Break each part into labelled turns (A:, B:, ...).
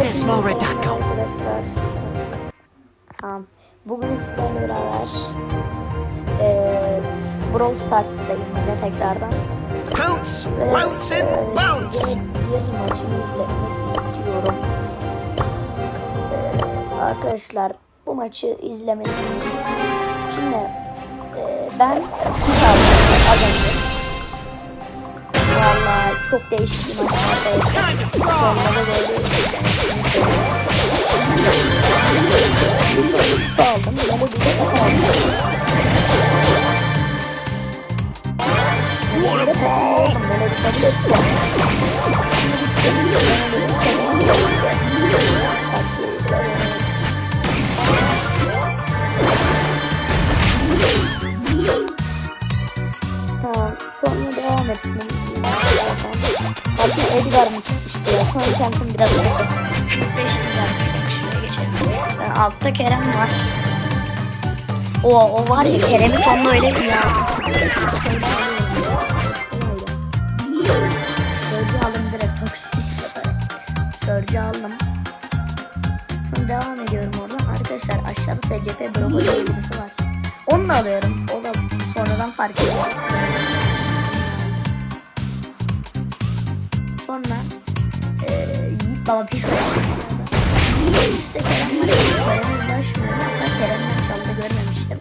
A: go?
B: Arkadaşlar. Tamam. Bugün sizlerle beraber eee Brawl Stars'tayım yine tekrardan.
A: Pounce,
B: Ve,
A: bounce and bounce.
B: size bir maçını izletmek istiyorum. Eee, arkadaşlar bu maçı izlemelisiniz. Şimdi eee, ben az önce. Vallahi çok değişik bir maç arkadaşlar. Sonunda da böyle Tamam. Sonra devam ettim. Aslında Edgar mı çıkmıştı ya? Sonra kendim biraz olacak. Değiştireceğim. Şuraya geçelim. Ben altta Kerem var. O, o var ya Kerem'i sonunda öyle bir ya. Sörcü aldım. Devam ediyorum oradan. Arkadaşlar aşağıda SCP Bravo diye birisi var. Onu da alıyorum. O da sonradan fark ediyor. Sonra eee Yiğit Baba Pişko. İşte Kerem var. Kerem'e ulaşmıyorum. Hatta Kerem'den görmemiştim.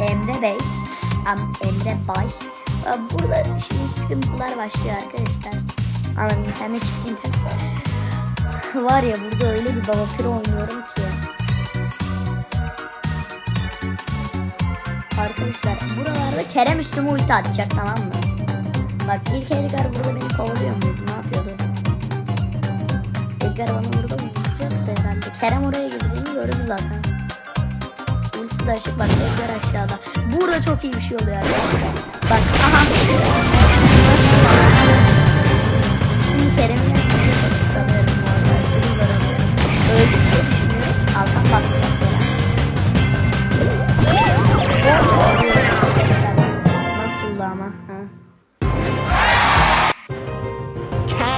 B: Emre Bey. Am, Emre Bay. Burada şimdi sıkıntılar başlıyor arkadaşlar. Anladım internet çıktı. Var ya burada öyle bir baba piro oynuyorum ki. Arkadaşlar buralarda Kerem üstüme ulti atacak tamam mı? Bak ilk Edgar burada beni kovalıyor muydu? Ne yapıyordu? Edgar bana burada vuracaktı herhalde. Kerem oraya girdiğini gördü zaten. Ultisi de açık bak Edgar aşağıda. Burada çok iyi bir şey oluyor arkadaşlar. Bak aha.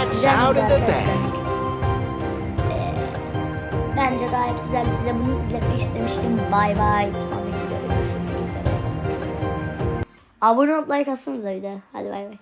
A: Cat's out of the bag.
B: Bence gayet güzel. Size bunu izletmek istemiştim. Bay bay. Sonraki videoda görüşmek üzere. Abone olup like atsanıza bir de. Hadi bay bay.